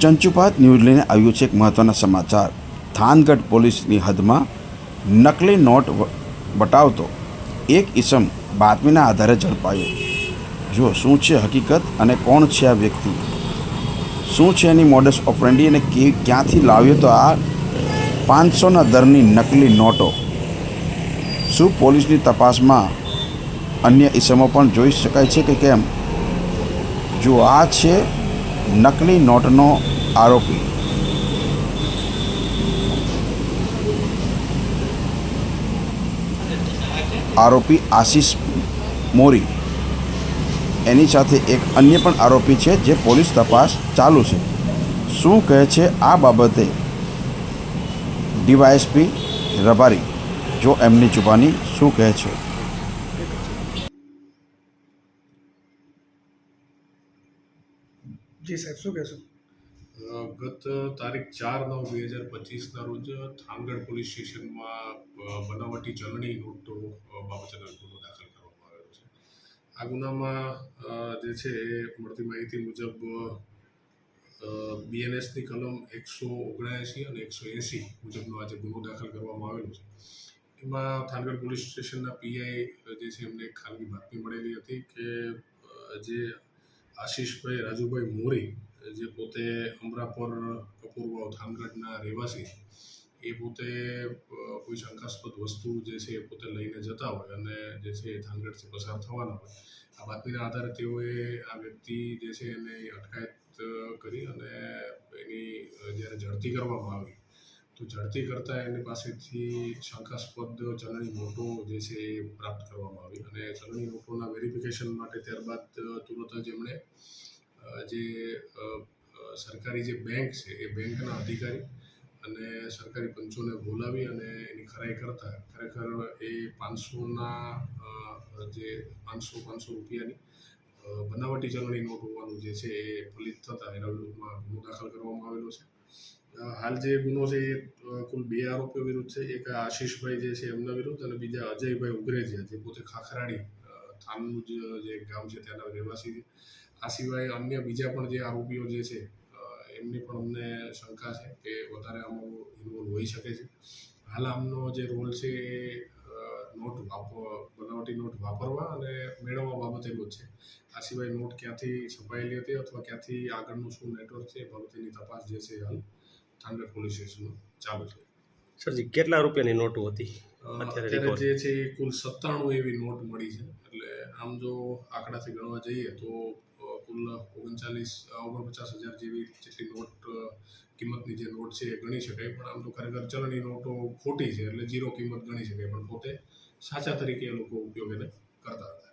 ચંચુપાત news લઈને આવ્યું છે એક મહત્ત્વના સમાચાર. થાનગઢ પોલીસની હદમાં નકલી નોટ બટાવતો એક ઈસમ બાતમીના આધારે ઝડપાયો. જુઓ, શું છે હકીકત અને કોણ છે આ વ્યક્તિ? શું છે એની મોડસ ઓપરેન્ડી અને કે, ક્યાંથી લાવ્યો તો આ પાંચસોના દરની નકલી નોટો? શું પોલીસની તપાસમાં અન્ય ઈસમો પણ જોઈ શકાય છે કે કેમ? જો આ છે નકલી નોટનો આરોપી. આરોપી આશીષ મોરી. એની સાથે એક અન્ય પણ આરોપી છે જે પોલીસ તપાસ ચાલુ છે. શું કહે છે આ બાબતે? ડીવાયએસપી રબારી, જો એમની ચુબાની શું કહે છે? જી સાહેબ, શું કહેશો? ગત તારીખ ચાર નવ બે હજાર પચીસના રોજ થાનગઢ પોલીસ સ્ટેશનમાં બનાવટી ચલણી નોટો બાબતેનો ગુનો દાખલ કરવામાં આવેલો છે. આ ગુનામાં જે છે એ મળતી માહિતી મુજબ બીએનએસની કલમ એકસો ઓગણએંસી અને એકસો એંસી મુજબનો આજે ગુનો દાખલ કરવામાં આવેલો છે. એમાં થાનગઢ પોલીસ સ્ટેશનના પીઆઈ જે છે એમને એક ખાનગી બાતમી મળેલી હતી કે જે આશીષભાઈ રાજુભાઈ મોરી, જે પોતે અમરાપર કપૂરવાવ થાનગઢના રહેવાસી, એ પોતે કોઈ શંકાસ્પદ વસ્તુ જે છે એ પોતે લઈને જતા હોય અને જે છે એ થાનગઢથી પસાર થવાના હોય. આ બાતમીના આધારે તેઓએ આ વ્યક્તિ જે છે એને અટકાયત કરી અને એની જ્યારે ઝડપી કરવામાં આવી તો ઝડપી કરતાં એની પાસેથી શંકાસ્પદ ચલણી નોટો જે છે એ પ્રાપ્ત કરવામાં આવી. અને ચલણી નોટોના વેરિફિકેશન માટે ત્યારબાદ તુરત જ એમણે જે સરકારી જે બેંક છે એ બેંકના અધિકારી અને સરકારી પંચોને બોલાવી અને એની ખરાઈ કરતા ખરેખર એ પાંચસોના જે પાંચસો પાંચસો રૂપિયાની બનાવટી ચલણી નોટ હોવાનું જે છે એ ફલિત થતાં એના વિરુદ્ધમાં ગુનો દાખલ કરવામાં આવેલો છે. હાલ જે ગુનો છે એ કુલ બે આરોપીઓ વિરુદ્ધ છે. એક આશીષભાઈ જે છે એમના વિરુદ્ધ અને બીજા અજયભાઈ ઉગ્રેજિયા જે પોતે ખાખરાડી થાનનું જ ગામ છે ત્યાંના રહેવાસી છે. આ સિવાય અન્ય બીજા પણ જે આરોપીઓ જે છે એમની પણ અમને શંકા છે કે વધારે આમાં ઇન્વોલ્વ હોઈ શકે છે. હાલ આમનો જે રોલ છે એ નોટ બનાવટી નોટ વાપરવા અને મેળવવા બાબતેનો જ છે. આ સિવાય નોટ ક્યાંથી છપાયેલી હતી અથવા ક્યાંથી આગળનું શું નેટવર્ક છે એ બાબતેની તપાસ જે છે હાલ થાનગઢ પોલીસ સ્ટેશનમાં ચાલુ છે. સરજી કેટલા રૂપિયાની નોટો હતી? અત્યારે જે છે કુલ સત્તાણું એવી નોટ મળી છે. એટલે આમ જો આંકડાથી ગણવા જઈએ તો કુલ ઓગણચાલીસ ઓગણપચાસ હજાર જેવી જેટલી નોટ કિંમતની જે નોટ છે એ ગણી શકાય. પણ આમ તો ખરેખર ચલણી નોટો ખોટી છે એટલે ઝીરો કિંમત ગણી શકાય. પણ પોતે સાચા તરીકે એ લોકો ઉપયોગ એને કરતા હતા.